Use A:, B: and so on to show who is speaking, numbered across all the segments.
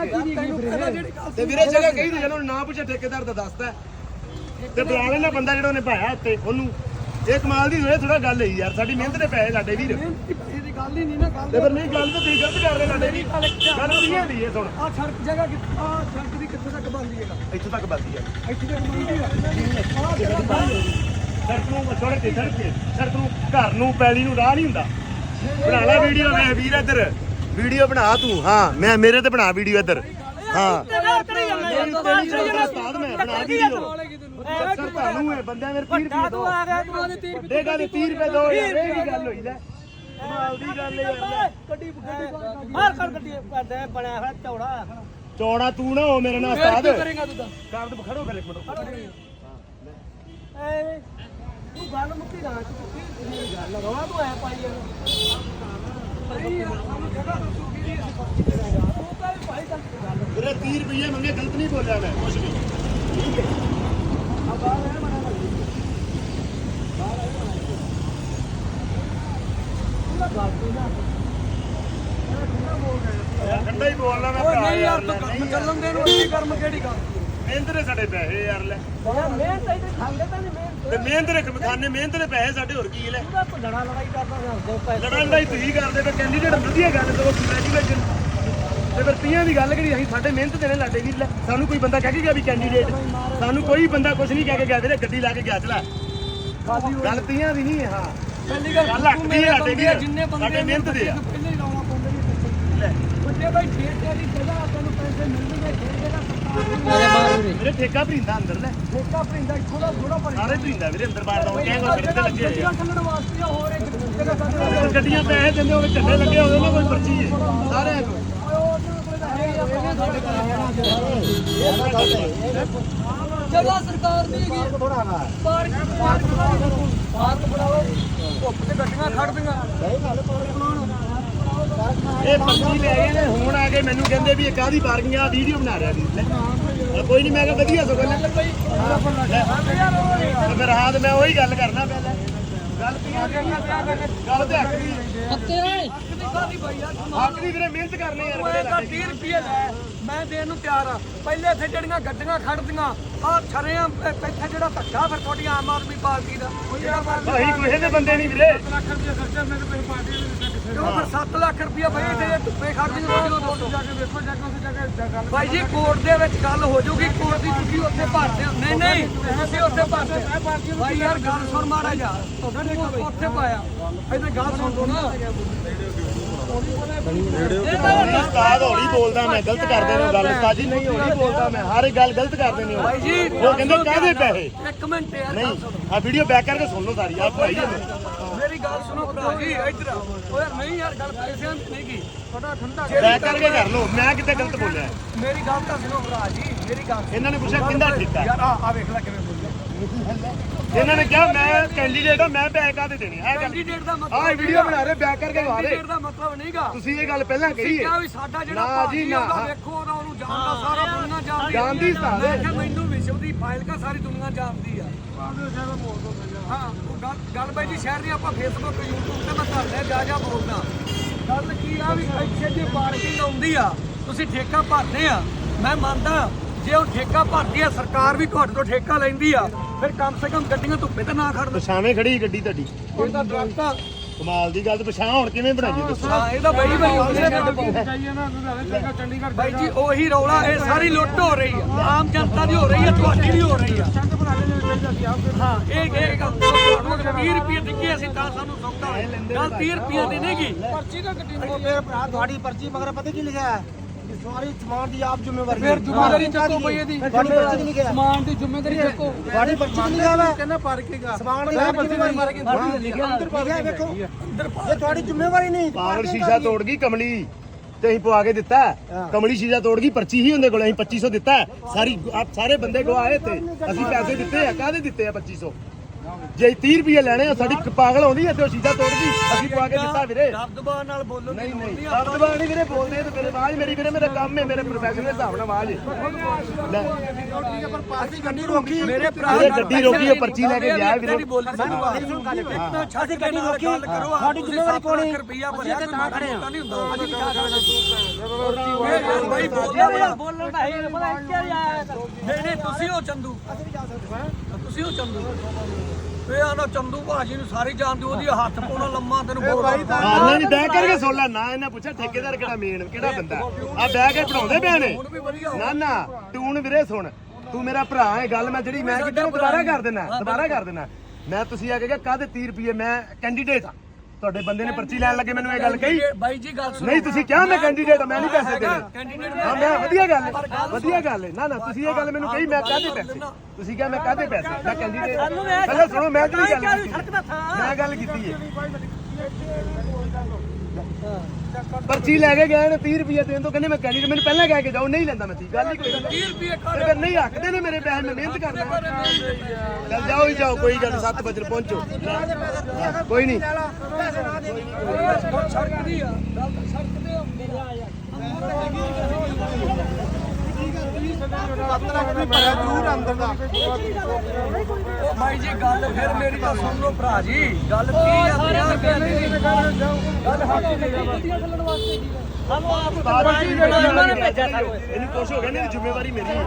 A: ਤੇ ਵੀਰੇ ਜਗ੍ਹਾ ਕਹੀ ਤੇ ਜਦੋਂ ਨਾ ਪੁੱਛੇ ਠੇਕੇਦਾਰ ਦਾ ਦੱਸਦਾ ਤੇ ਬੁਲਾ ਲੈਣਾ ਬੰਦਾ ਜਿਹੜਾ ਉਹਨੇ ਪਾਇਆ ਉੱਤੇ ਉਹਨੂੰ। ਇਹ ਕਮਾਲ ਦੀ ਹੋਏ ਥੋੜਾ ਗੱਲ ਹੋਈ ਯਾਰ ਸਾਡੀ ਮਿਹਨਤ ਦੇ ਪੈਸੇ ਸਾਡੇ ਵੀਰ।
B: ਇਹਦੀ ਗੱਲ ਹੀ ਨਹੀਂ ਨਾ ਗੱਲ
A: ਤੇ ਫਿਰ ਨਹੀਂ ਗੱਲ ਤਾਂ ਤੁਸੀਂ ਗਲਤ ਕਰ ਰਹੇ ਸਾਡੇ ਵੀਰ। ਗੱਲ ਨਹੀਂ ਦੀ ਇਹ ਸੁਣ।
B: ਆ ਸੜਕ ਜਗ੍ਹਾ ਕਿ ਆ ਸੜਕ ਦੀ ਕਿੱਥੇ ਤੱਕ ਬੰਦੀ ਹੈਗਾ
A: ਇੱਥੋਂ ਤੱਕ ਬਸਦੀ ਆ
B: ਇੱਥੇ ਤੱਕ ਬੰਦੀ ਆ ਆਹ ਜਗ੍ਹਾ ਬੰਦੀ ਹੈ।
A: ਸੜਕ ਨੂੰ ਛੋੜ ਕੇ ਸੜਕ ਨੂੰ ਘਰ ਨੂੰ ਪੈਲੀ ਨੂੰ ਰਾਹ ਨਹੀਂ ਹੁੰਦਾ। ਬਣਾ ਲੈ ਵੀਡੀਓ ਵੇ ਵੀਰ ਇੱਧਰ। ਵੀਡੀਓ ਬਣਾ ਤੂੰ ਹਾਂ ਮੈਂ ਮੇਰੇ ਤੇ ਬਣਾ ਵੀਡੀਓ ਇੱਧਰ। ਹਾਂ। ਮੇਰੀ ਤੇਰੀ ਗੱਲ ਉਸਤਾਦ ਮੈਂ ਬਣਾ ਵੀਡੀਓ। ਸਰ ਤੁਹਾਨੂੰ ਹੈ ਬੰਦਿਆਂ ਮੇਰੇ 30 ਰੁਪਏ ਦੋ। ਵੱਡੇ ਗੱਲ 30 ਰੁਪਏ ਦੋ ਯਾਰ ਇਹ ਕੀ ਗੱਲ ਹੋਈ ਲੈ? ਕਮਾਲ ਦੀ ਗੱਲ ਹੈ ਯਾਰ
B: ਗੱਡੀ ਗੱਡੀ
C: ਮਾਰ ਕਰ ਗੱਡੀ ਕਰਦੇ ਬਣਿਆ ਹੋਇਆ ਚੌੜਾ।
A: ਤੂੰ ਨਾ ਹੋ ਮੇਰੇ ਨਾਲ ਉਸਤਾਦ
B: ਕੀ ਕਰੇਗਾ ਤੂੰ ਤਾਂ
A: ਕਰ ਖੜੋ ਇੱਕ ਮਿੰਟ।
C: ਤੂੰ ਗੱਲ ਮੁੱਕੀ ਨਾ ਤੂੰ ਕੀ ਗੱਲ ਰਵਾ ਤੂੰ ਐ ਪਾਈ ਜਾਂਦਾ
A: ਵੀਰੇ 30 ਰੁਪਏ ਮੰਗੇ ਗਲਤ ਨਹੀਂ ਬੋਲਿਆ ਮੈਂ। ਕੁਛ ਨਹੀਂ।
B: ਆ ਬਾਹਰ ਹੈ ਮਨਾ ਕਰ ਪੂਰਾ ਗੱਲ ਤੋਂ ਨਾ ਇਹ ਠੰਡਾ ਬੋਲ ਰਿਹਾ
A: ਠੰਡਾ ਹੀ ਬੋਲਣਾ ਮੈਂ
B: ਓਏ
A: ਭਰਾ
B: ਨਹੀਂ ਯਾਰ
A: ਲੈ,
B: ਤੂੰ
A: ਨਹੀਂ
B: ਕੰਮ ਚੱਲਣ ਦੇ ਨੂੰ ਇੰਨੀ ਕਰਮ ਕਿਹੜੀ ਗੱਲ?
A: ਮਿਹਨਤ ਦੇ ਸਾਡੇ ਪੈਸੇ ਯਾਰ ਲੈ।
C: ਮਿਹਨਤ ਤਾਂ ਇੱਥੇ ਖਾਂਦੇ ਤਾਂ ਨਹੀਂ
A: ਤੇ ਮਿਹਨਤ ਦੇ ਖਾਨੇ ਮਿਹਨਤ ਦੇ ਪੈਸੇ ਸਾਡੇ ਹੋਰ ਕੀ ਲੈ?
C: ਉਹਦਾ ਭੁੱਲਣਾ ਲੜਾਈ ਕਰਦਾ ਜਾਂਦੇ ਪੈਸੇ
A: ਲੜਨ ਦਾ ਹੀ ਤੁਸੀਂ ਕਰਦੇ ਪਏ ਕੈਂਡੀਡੇਟ ਵਧੀਆ ਗੱਲ ਕਰੋ ਕੰਗ੍ਰੈਚੁਲੇਸ਼ਨ ਤੇ ਫਿਰ ਤੀਆਂ ਦੀ ਗੱਲ ਕਰੀ ਅਸੀਂ ਸਾਡੇ ਮਿਹਨਤ ਦੇ ਨੇ ਲਾਡੇ ਲੈ। ਸਾਨੂੰ ਕੋਈ ਬੰਦਾ ਕਹਿ ਕੇ ਗਿਆ ਵੀ ਕੈਂਡੀਡੇਟ ਸਾਨੂੰ ਕੋਈ ਬੰਦਾ ਕੁਝ ਨਹੀਂ ਕਹਿ ਕੇ ਗਿਆ ਵੀਰੇ ਗੱਡੀ ਲਾ ਕੇ ਗਿਆ ਚਲਾ। ਗੱਲ ਤੀਆਂ ਦੀ ਨਹੀਂ ਹੈ।
B: ਪਹਿਲੀ ਗੱਲ ਤੂੰ
A: ਦੀ
B: ਮੇਰੇ ਬੰਦੇ। ਜਿੰਨੇ ਬੰਦੇ
A: ਸਾਡੇ ਮਿਹਨਤ ਦੇ ਆ।
B: ਪਹਿਲੇ ਲਾਉਣਾ ਪਾਉਂਦੇ ਨੇ
A: ਲੈ।
B: ਵੱਡੇ ਭਾਈ ਠੇਕੇ ਤੇਰੀ ਜਗ੍ਹਾ ਤੈਨੂੰ ਪੈਸੇ ਮਿਲਣਗੇ ਠੇਕੇ ਦਾ ਸਰਕਾਰ ਨੂੰ
A: ਵੀਰੇ ਠੇਕਾ ਭਰੀਂਦਾ ਅੰਦਰ ਲੈ।
B: ਠੇਕਾ ਭਰਿੰਦਾ ਇੱਥੋਂ ਦਾ ਥੋੜਾ ਭਰਿੰਦਾ
A: ਸਾਰੇ ਭਰੀਂਦਾ ਵੀਰੇ ਅੰਦਰ ਬਾਹਰ ਦਾ ਉਹ ਕਹਿੰਗਾ ਸੜਕ ਤੇ ਲੱਗੇ ਹੋਏ
B: ਗੱਡੀਆਂ
A: ਆ
B: ਚੱਲਣ ਵਾਸਤੇ ਹੋਰ ਇੱਕ ਜਗ੍ਹਾ ਸਾਡੇ
A: ਅਗਰ ਗੱਡੀਆਂ ਪੈਸੇ ਦਿੰਦੇ ਹੋਵੇ ਝੰਡੇ ਲੱਗੇ ਹੋਵੇ ਉਹਨਾਂ ਕੋਈ ਪਰਚੀ ਹੈ। ਸਾਰਿਆਂ ਕੋਲ
B: ਜਗ੍ਹਾ ਸਰਕਾਰ ਦੀ ਹੈਗੀ। ਥੋੜਾ ਨਾ ਪਾਰਕ ਪਾਰਕ ਪਾਰਕ ਬਣਾਓ। ਧੁੱਪ ਤੇ ਗੱਡੀਆਂ ਖੜਦੀਆਂ
A: ਇਹ ਪਰਚੀ ਲੈ ਗਏ ਨੇ ਹੁਣ ਆ ਕੇ ਮੈਨੂੰ ਕਹਿੰਦੇ ਵੀ ਇਹ ਕਾਦੀ ਪਾਰਕਿੰਗ ਆ ਵੀਡੀਓ ਬਣਾ ਰਿਹਾ ਵੀ। ਲੈ। ਕੋਈ ਨਹੀਂ ਮੈਂ ਕਿਹਾ ਵਧੀਆ ਸਗੋਂ ਲੈ ਤੇ ਫਿਰ ਹਾਂ ਤੇ ਮੈਂ ਉਹੀ ਗੱਲ ਕਰਨਾ ਪਹਿਲਾਂ। ਗੱਲ ਕੀ ਆ? ਗੱਲ ਤੇ ਹੱਕ ਦੀ ਹੱਕ ਦੀ ਵੀਰੇ ਮਿਹਨਤ ਕਰਨੀ ਯਾਰ ਬੜੇ
B: ਮੈਂ ਤਾਂ
A: ਲੱਗੇ
B: 30 ਰੁਪਏ ਲੈ ਮੈਂ ਦੇਣ ਨੂੰ ਤਿਆਰ ਆ। ਪਹਿਲੇ ਇੱਥੇ ਜਿਹੜੀਆਂ ਗੱਡੀਆਂ ਖੜਦੀਆਂ ਆ ਛਰਿਆਂ ਇੱਥੇ ਜਿਹੜਾ ਧੱਕਾ ਫਿਰ ਤੁਹਾਡੀ ਆਮ ਆਦਮੀ ਪਾਰਟੀ ਦਾ। ਉਹ ਜਿਹੜਾ ਮਾਰ
A: ਅਸੀਂ ਕੋਈ ਦੇ ਬੰਦੇ ਨਹੀਂ ਵੀਰੇ।
B: ਲੱਖ ਰੁਪਏ ਖਰਚਾ ਮੇਰੇ ਕੋਈ ਪਾਰਟੀ ਕਿਉਂ ਫਿਰ 7 ਲੱਖ ਰੁਪਏ ਬਈ ਤੇ ਧੁੱਪੇ ਖੜਦੀਆਂ ਰੋਜ਼ ਰੋਜ਼ ਜਾ ਕੇ ਵੇਖੋ ਜਾ ਕੇ ਉਸ ਜਗ੍ਹਾ ਗੱਲ ਭਾਈ ਜੀ ਕੋਰਟ ਦੇ ਵਿੱਚ ਗੱਲ ਹੋ ਜਾਊਗੀ ਕੋਰਟ ਦੀ ਤੁਸੀਂ ਉੱਥੇ ਭਰਦੇ ਹੋ ਨਹੀਂ ਨਹੀਂ ਤੁਸੀਂ ਉੱਥੇ ਭਰਦੇ ਹੋ। ਭਾਈ ਯਾਰ ਗੱਲ ਸੁਣ ਮਾੜਾ ਜਾ ਉੱਥੇ ਪਾਇਆ। ਇਹਨੇ ਗੱਲ ਸੁਣ ਦੋ ਨਾ।
A: ਉਸਤਾਦ ਹੌਲੀ ਬੋਲਦਾ ਮੈਂ ਗਲਤ ਕਰਦੇ ਨੇ ਗੱਲ। ਉਸਤਾਦ ਜੀ ਨਹੀਂ ਹੌਲੀ ਬੋਲਦਾ ਮੈਂ। ਹਰ ਇੱਕ ਗੱਲ ਗਲਤ ਕਰਦੇ ਨੇ ਉਹ।
B: ਭਾਈ ਜੀ
A: ਉਹ ਕਹਿੰਦੇ ਕਾਹਦੇ ਪੈਸੇ?
B: ਇੱਕ ਮਿੰਟ ਯਾਰ ਗੱਲ
A: ਨਹੀਂ। ਆ ਵੀਡੀਓ ਬੈਕ ਕਰਕੇ ਸੁਣ ਲਓ ਸਾਰੀ। ਆ ਭਾਈ ਹੈ
B: ਮੇਰੀ ਗੱਲ ਸੁਣੋ ਭਰਾ ਜੀ ਇੱਧਰ ਆਓ ਓ ਯਾਰ ਨਹੀਂ ਯਾਰ ਗੱਲ ਪੈਸਿਆਂ ਦੀ ਨਹੀਂ ਕੀ ਤੁਹਾਡਾ ਠੰਡਾ
A: ਬੈਕ ਕਰਕੇ ਕਰ ਲਓ ਮੈਂ ਕਿਤੇ ਗਲਤ ਬੋਲਿਆ?
B: ਮੇਰੀ ਗੱਲ ਤਾਂ ਸੁਣੋ ਭਰਾ ਜੀ ਮੇਰੀ ਗੱਲ
A: ਇਹਨਾਂ ਨੇ ਪੁੱਛਿਆ ਕਿੰਦਾ ਠੇਕਾ?
B: ਯਾਰ ਆ ਆ ਵੇਖ ਲੈ ਕਿਵੇਂ ਬੋਲਿਆ।
A: ਇਹਨਾਂ ਨੇ ਕਿਹਾ ਮੈਂ ਕੈਂਡੀਡੇਟ ਆ ਮੈਂ ਬੈਕ ਆਦੇ ਦੇਣੇ ਆ। ਗੱਲ
B: ਕੈਂਡੀਡੇਟ ਦਾ ਮਤਲਬ
A: ਆਹ ਵੀਡੀਓ ਬਣਾ ਰਹੇ ਬੈਕ ਕਰਕੇ ਵਾ ਰਹੇ।
B: ਕੈਂਡੀਡੇਟ ਦਾ ਮਤਲਬ ਨਹੀਂਗਾ
A: ਤੁਸੀਂ ਇਹ ਗੱਲ ਪਹਿਲਾਂ ਕਹੀ ਹੈ
B: ਵੀ ਸਾਡਾ ਜਿਹੜਾ
A: ਨਾ ਜੀ,
B: ਭਾਰਤੀ
A: ਨਾ।
B: ਉਹਦਾ ਵੇਖੋ ਉਹਦਾ ਉਹਨੂੰ ਜਾਣਦਾ ਸਾਰਾ ਦੁਨੀਆ ਜਾਣਦੀ।
A: ਜਾਣਦੀ ਸਾਰਾ।
B: ਮੈਨੂੰ ਵਿਸ਼ਵ ਦੀ ਫਾਈਲ ਕਾ ਸਾਰੀ ਦੁਨੀਆ ਜਾਣਦੀ ਆ। ਹਾਂ ਉਹ ਗੱਲ ਗੱਲ ਬਾਈ ਜੀ ਸ਼ਹਿਰ ਦੀ ਆਪਾਂ ਫੇਸਬੁੱਕ YouTube ਤੇ ਮੈਂ ਤੁਹਾਡੇ ਜਾ ਜਾ ਬੋਲਦਾ। ਗੱਲ ਕੀ ਆ ਵੀ ਇੱਥੇ ਜੇ ਪਾਰਕਿੰਗ ਆਉਂਦੀ ਆ ਤੁਸੀਂ ਠੇਕਾ ਭਰਦੇ ਆ। ਮੈਂ ਮੰਨਦਾ ਜੇ ਉਹ ਠੇਕਾ ਭਰਦੀ ਆ ਸਰਕਾਰ ਵੀ ਤੁਹਾਡੇ ਤੋਂ ਠੇਕਾ ਲੈਂਦੀ ਆ ਫਿਰ ਕਮ ਸੇ ਕਮ ਗੱਡੀਆਂ ਧੁੱਪੇ ਤੇ ਨਾ ਖੜਨ।
A: ਪਛਾਵੇਂ ਖੜੀ ਗੱਡੀ ਤੁਹਾਡੀ।
B: ਇਹ ਤਾਂ ਦਰਖਤ ਆ।
A: ਕਮਾਲ ਦੀ ਗੱਲ ਤੇ ਪਛਾਣ ਹੁਣ ਕਿਵੇਂ ਬਣਾਈਏ ਦੱਸੋ?
B: ਹਾਂ ਇਹਦਾ ਬਈ ਬਈ ਚੰਡੀਗੜ੍ਹ ਬਾਈ ਜੀ ਉਹੀ ਰੌਲਾ ਇਹ ਸਾਰੀ ਲੁੱਟ ਹੋ ਰਹੀ ਆ ਆਮ ਜਨਤਾ ਦੀ ਹੋ ਰਹੀ ਆ ਤੁਹਾਡੀ ਵੀ ਹੋ ਰਹੀ ਆ ਹਾਂ ਇਹ ਇਹ ਗੱਲ ਤੁਹਾਨੂੰ 30 ਰੁਪਏ ਦਿੱਗੇ ਅਸੀਂ ਤਾਂ ਸਾਨੂੰ ਸੌਦਾ ਹੋਏ ਗੱਲ 30 ਰੁਪਏ ਦੀ ਨਹੀਂਗੀ ਪਰਚੀ ਦਾ
C: ਉਹ ਮੇਰੇ ਭਰਾ ਤੁਹਾਡੀ ਪਰਚੀ ਮਗਰ ਪਤਾ ਕੀ ਲਿਖਿਆ ਹੈ? ਸਾਰੀ ਸਮਾਨ ਦੀ ਆਪ ਜ਼ਿੰਮੇਵਾਰੀ
B: ਫਿਰ ਜ਼ਿੰਮੇਵਾਰੀ ਚੱਕੋ ਬਈ ਇਹਦੀ।
C: ਤੁਹਾਡੀ ਪਰਚੀ ਨਹੀਂ ਲਿਖਿਆ
B: ਸਮਾਨ ਦੀ ਜ਼ਿੰਮੇਵਾਰੀ ਚੱਕੋ।
C: ਤੁਹਾਡੀ ਪਰਚੀ ਨਹੀਂ ਲਿਖਿਆ ਵਾ
B: ਕਹਿੰਦਾ ਪਾਰਕਿੰਗ ਆ
C: ਸਮਾਨ ਦੀ ਆਪ ਜ਼ਿੰਮੇਵਾਰੀ
B: ਹਾਂ, ਲਿਖਿਆ।
C: ਲਿਖਿਆ। ਵੇਖੋ ਇਹ ਤੁਹਾਡੀ ਜ਼ਿੰਮੇਵਾਰੀ ਨਹੀਂ।
A: ਪਾਵਰ ਸ਼ੀਸ਼ਾ ਤੋੜ ਗਈ ਕਮਲੀ। ਤੇ ਅਸੀਂ ਪਵਾ ਕੇ ਦਿੱਤਾ। ਕਮਲੀ ਸ਼ੀਸ਼ਾ ਤੋੜ ਗਈ ਪਰਚੀ ਹੀ ਹੁੰਦੇ ਕੋਲ। ਅਸੀਂ 2500 ਦਿੱਤਾ। ਸਾਰੀ ਬੰਦੇ ਗਵਾਏ ਤੇ ਅਸੀਂ ਪੈਸੇ ਦਿੱਤੇ ਆ। ਕਾਹਦੇ ਦਿੱਤੇ ਆ 2500 ਜੇ 30 ਰੁਪਏ ਲੈਣੇ ਆ ਸਾਡੀ ਪਾਗਲ ਆਉਂਦੀ ਐ ਤੇ ਉਹ ਸ਼ੀਸ਼ਾ ਤੋੜਦੀ ਅਸੀਂ ਪਾ ਕੇ ਦਿੱਤਾ ਵੀਰੇ।
B: ਦਬਦਬਾ ਨਾਲ ਬੋਲੋ
A: ਨਹੀਂ ਨਹੀਂ। ਦਬਦਬਾ ਨਹੀਂ ਵੀਰੇ ਬੋਲਦੇ ਤੇ ਮੇਰੇ ਆਵਾਜ਼ ਮੇਰੀ ਵੀਰੇ ਮੇਰਾ ਕੰਮ ਹੈ ਮੇਰੇ ਪ੍ਰੋਫੈਸ਼ਨ ਦੇ ਹਿਸਾਬ ਨਾਲ ਆਵਾਜ਼ ਹੈ। ਲੈ।
B: ਗੱਡੀ ਰੋਕੀ ਮੇਰੇ ਭਰਾ
A: ਵੀਰੇ ਗੱਡੀ ਰੋਕੀ ਉਹ ਪਰਚੀ ਲੈ ਕੇ ਗਿਆ ਵੀਰੇ।
B: ਛੱਡ ਗੱਡੀ ਰੋਕੀ ਸਾਡੀ ਜ਼ਿੰਮੇਵਾਰੀ ਕੋਣੀ? ਰੁਪਿਆ ਭਰਿਆ ਤੇ ਨਾ ਖੜੇ ਆ।
C: ਹੈ ਪਤਾ ਹੀ
B: ਨਹੀਂ ਤੁਸੀਂ ਹੋ ਚੰਦੂ। ਤੁਸੀਂ ਹੋ ਚੰਦੂ। ਤੇ ਆ ਨਾ ਚੰਦੂ ਭਾਜੀ ਨੂੰ ਸਾਰੀ ਜਾਣਦੇ ਉਹਦੀ ਹੱਥ ਪਾਉਣਾ ਲੰਮਾ ਤੈਨੂੰ ਬੋਲ
A: ਹਾਂ ਨਹੀਂ ਨਹੀਂ ਬਹਿ ਕਰਕੇ ਸੁਣ ਲੈ ਨਾ ਇਹਨਾਂ ਪੁੱਛਿਆ ਠੇਕੇਦਾਰ ਕਿਹੜਾ ਮੇਨ ਕਿਹੜਾ ਬੰਦਾ। ਆ ਬਹਿ ਕੇ ਪੜਾਉਂਦੇ ਪਏ ਨੇ। ਨਾ ਨਾ ਟੂਨ ਵੀਰੇ ਸੁਣ ਤੂੰ ਮੇਰਾ ਭਰਾ ਹੈ ਗੱਲ ਮੈਂ ਜਿਹੜੀ ਮੈਂ ਉਹ ਦੁਬਾਰਾ ਕਰ ਦੇਣਾ ਦੁਬਾਰਾ ਕਰ ਦੇਣਾ ਮੈਂ ਤੁਸੀਂ ਆ ਕੇ ਕਿਹਾ ਕਾਹਦੇ 30 ਰੁਪਏ ਮੈਂ ਕੈਂਡੀਡੇਟ ਆ? ਤੁਹਾਡੇ ਬੰਦੇ ਨੇ ਪਰਚੀ ਲੈਣ ਲੱਗੇ ਮੈਨੂੰ ਇਹ ਗੱਲ ਕਹੀ।
B: ਬਾਈ ਜੀ ਗੱਲ ਸੁਣੋ।
A: ਨਹੀਂ ਤੁਸੀਂ ਕਿਹਾ ਮੈਂ ਕੈਂਡੀਡੇਟ ਮੈਂ ਨਹੀਂ ਪੈਸੇ ਦੇਣੇ। ਹਾਂ ਮੈਂ ਵਧੀਆ ਗੱਲ ਹੈ ਵਧੀਆ ਗੱਲ ਹੈ। ਨਾ ਨਾ ਤੁਸੀਂ ਇਹ ਗੱਲ ਮੈਨੂੰ ਕਹੀ ਮੈਂ ਕਾਹਦੇ ਪੈਸੇ? ਤੁਸੀਂ ਕਿਹਾ ਮੈਂ ਕਾਹਦੇ ਪੈਸੇ? ਮੈਂ ਕੈਂਡੀਡੇਟ ਪਹਿਲਾਂ ਸੁਣੋ ਮੈਂ ਜਿਹੜੀ ਗੱਲ ਕੀਤੀ? ਮੈਂ ਗੱਲ ਕੀਤੀ ਹੈ। ਪਰਚੀ ਲੈ ਕੇ ਗਏ ਨੇ 30 ਰੁਪਏ ਦੇਣ ਤੋਂ ਕਹਿੰਦੇ ਮੈਂ ਕੈਂਡੀਡੇਟ ਮੈਨੂੰ ਪਹਿਲਾਂ ਕਹਿ ਕੇ ਜਾਓ ਨਹੀਂ ਲੈਂਦਾ ਮੈਂ 30 ਗੱਲ ਹੀ ਕੋਈ ਨਹੀਂ।
B: 30 ਰੁਪਏ
A: ਫਿਰ ਨਹੀਂ ਹੱਕਦੇ ਨੇ ਮੇਰੇ ਪੈਸੇ ਮੈਂ ਮਿਹਨਤ ਕਰਦਾ। ਚੱਲ ਜਾਓ ਹੀ ਜਾਓ ਕੋਈ ਗੱਲ 7 ਵਜੇ ਪਹੁੰਚੋ। ਕੋਈ ਨਹੀਂ
B: ਸੜਕ ਦੀ ਆ। ਗੱਲ ਤਾਂ ਸੜਕ ਤੇ ਆ ਉਹ ਬਾਈ ਜੀ ਗੱਲ ਫਿਰ ਮੇਰੀ ਤਾਂ ਸੁਣ ਲਓ ਭਰਾ ਜੀ। ਗੱਲ ਕੀ ਆ 50 ਰੁਪਏ ਦੀ ਗੱਲ ਹਾਕੀ ਨਹੀਂ
C: ਸਾਨੂੰ ਆਪ
A: ਬਾਬਾ ਜੀ
C: ਉਹਨਾਂ ਨੇ ਭੇਜਿਆ ਸਾਨੂੰ।
A: ਇਹਨੂੰ ਕੁਛ ਹੋ ਗਿਆ ਨਹੀਂ ਜ਼ਿੰਮੇਵਾਰੀ ਮੇਰੀ ਹੈ।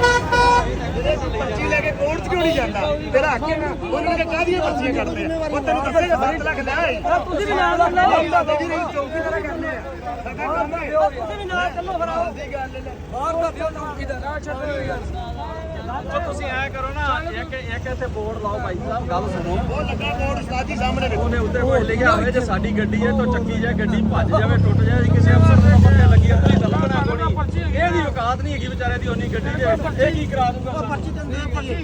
A: ਪਰਚੀ ਲੈ ਕੇ ਕੋਰਟ 'ਚ ਕਿਉਂ ਨਹੀਂ ਜਾਂਦਾ? ਤੇਰਾ ਹੱਕ ਹੈ ਨਾ ਉਹਨਾਂ ਨੇ ਕਾਹਦੀਆਂ ਪਰਚੀਆਂ ਕੱਢਦੇ ਆ? ਉਹ ਤੈਨੂੰ ਦੱਸੇਗਾ 7 ਲੱਖ ਲੈ ਆਈ
C: ਤੁਸੀਂ ਵੀ ਨਾਲ ਚੱਲੋ।
A: ਬਾਬਾ ਜੀ ਨੇ ਚੌਕੀ ਤਰ੍ਹਾਂ ਕਰਨੇ ਆ। ਸਾਡਾ ਕੰਮ ਹੈ।
C: ਤੁਸੀਂ ਵੀ ਨਾਲ ਚੱਲੋ ਫਿਰ ਆਓ।
A: ਦੀ ਗੱਲ ਹੈ
B: ਬਾਹਰ ਦਾ ਦਿਓ ਚੌਕੀ ਦਾ ਨਾ ਛੱਡੋ ਯਾਰ
D: ਤੁਸੀਂ ਐ ਕਰੋ ਨਾ ਇੱਕ ਇੱਕ ਇੱਥੇ ਬੋਰਡ ਲਾਓ ਭਾਈ ਸਾਹਿਬ ਗੱਲ ਸੁਣੋ।
A: ਉਹ ਲੱਗਾ ਉਸਤਾਦ ਜੀ ਸਾਹਮਣੇ ਵੇਖੋ।
D: ਉਹਨੇ ਉੱਤੇ ਕੋਈ ਲਿਖਿਆ ਹੋਵੇ ਜੇ ਸਾਡੀ ਗੱਡੀ ਹੈ ਤਾਂ ਚੱਕੀ ਜਾਏ ਗੱਡੀ ਭੱਜ ਜਾਵੇ ਟੁੱਟ ਜਾਏ ਕਿਸੇ ਅਫਸਰ ਦੇ ਪੱਕੇ ਲੱਗੀ ਔਕਾਤ ਨਹੀਂ ਹੈਗੀ ਵਿਚਾਰੇ ਦੀ ਉਨੀ ਗੱਡੀ ਦੇ ਵਿੱਚ। ਇਹ ਕੀ ਕਰਾ ਦੂਗਾ? ਪਰਚੀ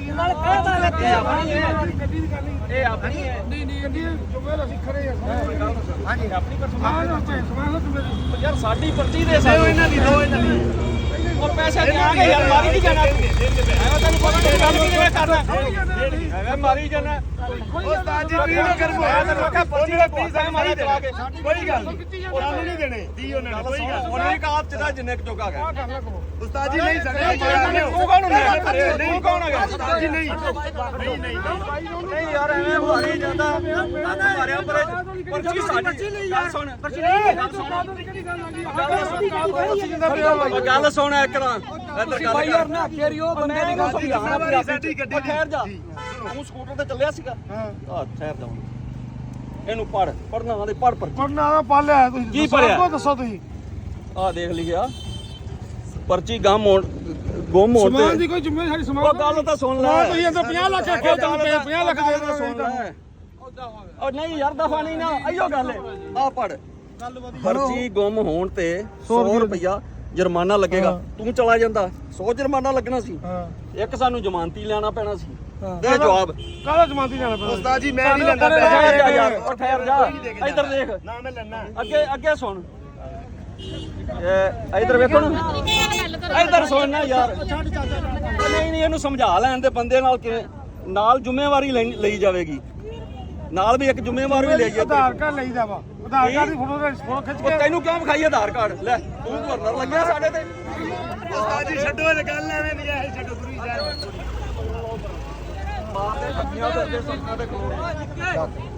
C: ਨਾਲ ਕਹਿਦਾ ਲੱਗੇ
D: ਆਪਣੀ ਹੈ। ਇਹ ਆਪਣੀ ਹੈ।
B: ਨਹੀਂ ਨਹੀਂ ਗੱਡੀ
D: ਯਾਰ ਸਾਡੀ ਪਰਚੀ ਦੇ ਸਾਨੂੰ।
A: ਇਹਨਾਂ ਦੀ ਦੋ ਇਹਨਾਂ ਦੀ।
D: ਉਹ ਪੈਸੇ ਦਿਆਂਗੇ ਯਾਰ ਮਾਰੀ ਨਹੀਂ ਜਾਣਾ? ਐਵੇਂ ਤੈਨੂੰ ਪਤਾ ਨਹੀਂ ਗੱਲ ਕਿਵੇਂ ਕਰਨਾ ਐਵੇਂ ਮਾਰੀ ਜਾਣਾ।
A: ਉਸਤਾਦ ਜੀ ਵੀਡੀਓ ਕਰਮੋ
D: ਮੈਂ ਤੈਨੂੰ ਆਖਿਆ ਪਰਚੀ ਦੇ ਪੈਸੇ ਮਾਰੀ ਚਲਾ ਕੇ
A: ਕੋਈ ਗੱਲ ਨਹੀਂ। ਉਹਨਾਂ ਨੇ ਨਹੀਂ ਦੇਣੇ। ਦੀ ਉਹਨਾਂ ਨੇ ਕੋਈ ਗੱਲ
D: ਉਹਨੇ ਵੀ ਕਾਪ ਚ ਦਾ ਜਿੰਨੇ ਕੁ ਚੋਕਾ ਗਿਆ
A: ਉਸਤਾਦ ਜੀ ਨਹੀਂ ਸਕਦੇ
D: ਤੂੰ ਕੌਣ ਹੁੰਦਾ? ਤੂੰ ਕੌਣ ਹੈਗਾ?
A: ਉਸਤਾਦ ਜੀ ਨਹੀਂ। ਨਹੀਂ ਨਹੀਂ। ਨਹੀਂ
D: ਨਹੀਂ ਯਾਰ ਐਵੇਂ ਮਾਰੀ ਜਾਂਦਾ ਮਾਰਿਆ ਪਰ ਪਰਚੀ ਸਾਡੀ ਗੱਲ ਸੁਣ। ਗੱਲ ਸੁਣ। ਇੱਕ ਤਾਂ ਇੱਧਰ ਗੱਲ
B: ਯਾਰ
D: ਕਰ।
B: ਨਾ ਫੇਰੀ ਉਹ ਬੰਦੇ ਦੀ ਗੱਲ ਨਾ
D: ਠਹਿਰ ਜਾ।
A: ਜੀ।
D: ਤੂੰ ਸਕੂਟਰ ਤੇ ਚੱਲਿਆ ਸੀਗਾ। ਹਾਂ। ਆ ਠਹਿਰ ਜਾ ਇਹਨੂੰ ਪੜ ਪੜਨਾ ਆਦੇ ਪੜ ਪਰ।
E: ਪੜਨਾ ਦਾ ਪਾ ਲਿਆ ਤੁਸੀਂ।
D: ਕੀ
E: ਦੱਸੋ,
D: ਪੜ੍ਹਿਆ?
E: ਅੱਗੋਂ ਦੱਸੋ ਤੁਸੀਂ।
D: ਆ ਦੇਖ ਲਿਆ ਪਰਚੀ ਗਮ ਹੋਣ ਗੁੰਮ ਹੋਣ
E: ਸਮਾਨ ਦੀ
D: ਤੇ
E: ਕੋਈ ਜ਼ਿੰਮੇਵਾਰੀ ਸਾਡੀ
D: ਉਹ
E: ਸਮਾਨ
D: ਗੱਲ ਤਾਂ ਸੁਣ ਲੈ।
E: ਸਮਾਨ ਤੁਸੀਂ ਅੰਦਰ 50 ਲੱਖ ਰੱਖਿਆ ਤੁਹਾਨੂੰ 50 ਲੱਖ ਦੇ ਦੇਣਾ
D: ਸੁਣ ਲੈ। ਉਹ ਨਹੀਂ ਯਾਰ ਦਫਾ ਨਹੀਂ ਨਾ। ਆਈਓ ਗੱਲ ਆ ਪੜ ਪਰਚੀ ਗੁੰਮ ਹੋਣ ਤੇ 100 ਰੁਪਇਆ ਜੁਰਮਾਨਾ ਲੱਗੇਗਾ। ਤੂੰ ਚਲਾ ਜਾਂਦਾ। 100 ਜੁਰਮਾਨਾ ਲੱਗਣਾ ਸੀ।
E: ਹਾਂ।
D: ਇੱਕ ਸਾਨੂੰ ਜ਼ਮਾਨਤੀ ਲੈਣਾ ਪੈਣਾ ਸੀ। ਦੇ ਜਵਾਬ।
E: ਕਾਹਦਾ ਜਮਾਨਤੀ ਜਾਣਾ ਪੈਣਾ?
A: ਉਸਤਾਦ ਜੀ ਮੈਂ ਨਹੀਂ ਲੈਂਦਾ ਪੈਸੇ।
D: ਉਹ ਠਹਿਰ ਜਾ। ਇੱਧਰ ਦੇਖ।
A: ਨਾ ਮੈਂ ਲੈਣਾ
D: ਅੱਗੇ ਅੱਗੇ ਸੁਣ। ਇਹ ਇੱਧਰ ਵੇਖੋ ਨਾ। ਇੱਧਰ ਸੁਣ ਨਾ ਯਾਰ। ਨਹੀਂ ਨਹੀਂ ਇਹਨੂੰ ਸਮਝਾ ਲੈਣ ਦੇ ਬੰਦੇ ਨਾਲ ਕਿਵੇਂ ਨਾਲ ਜ਼ਿੰਮੇਵਾਰੀ ਲਈ ਜਾਵੇਗੀ। ਨਾਲ ਵੀ ਇੱਕ ਜ਼ਿੰਮੇਵਾਰ ਵੀ ਲਈ ਜਾਵੇ
E: ਆਧਾਰ ਕਾਰਡ ਲਈਦਾ ਵਾ। ਆਧਾਰ ਕਾਰਡ ਦੀ ਫੋਟੋ ਫੋਟੋ ਖਿੱਚ
D: ਉਹ
E: ਕੇ
D: ਤੈਨੂੰ ਕਿਉਂ ਵਿਖਾਈ ਆਧਾਰ ਕਾਰਡ? ਲੈ ਤੂੰ ਗਵਰਨਰ ਲੱਗਿਆ ਸਾਡੇ ਤੇ।
A: ਉਸਤਾਦ ਜੀ ਛੱਡੋ ਇਹ ਗੱਲ ਐਵੇਂ ਨਹੀਂ ਇਹ ਛੱਡੋ ਗੁਰੂ ਜੀ ਸਾਹਿਬ
D: ਮਾਰਦੇ ਖੱਤੀਆਂ ਦੇ ਅੱਗੇ ਸੰਨਾਂ ਦੇ ਕੋਲ